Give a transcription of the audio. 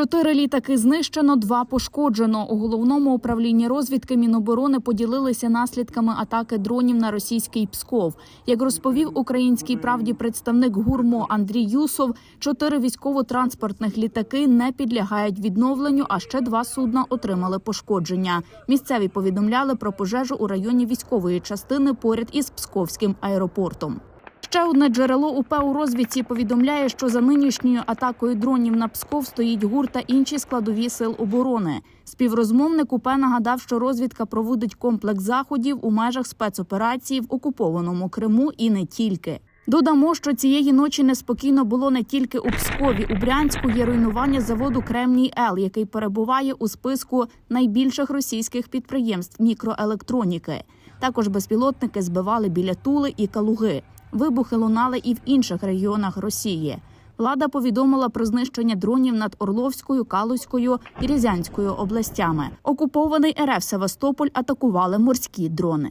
Чотири літаки знищено, два пошкоджено. У головному управлінні розвідки Міноборони поділилися наслідками атаки дронів на російський Псков. Як розповів українській правді представник гурмо Андрій Юсов, чотири військово-транспортних літаки не підлягають відновленню, а ще два судна отримали пошкодження. Місцеві повідомляли про пожежу у районі військової частини поряд із Псковським аеропортом. Ще одне джерело УП у розвідці повідомляє, що за нинішньою атакою дронів на Псков стоїть ГУР та інші складові сил оборони. Співрозмовник УП нагадав, що розвідка проводить комплекс заходів у межах спецоперації в окупованому Криму і не тільки. Додамо, що цієї ночі неспокійно було не тільки у Пскові. У Брянську є руйнування заводу Кремній Л, який перебуває у списку найбільших російських підприємств мікроелектроніки. Також безпілотники збивали біля Тули і Калуги. Вибухи лунали і в інших регіонах Росії. Влада повідомила про знищення дронів над Орловською, Калузькою і Рязанською областями. Окупований РФ Севастополь атакували морські дрони.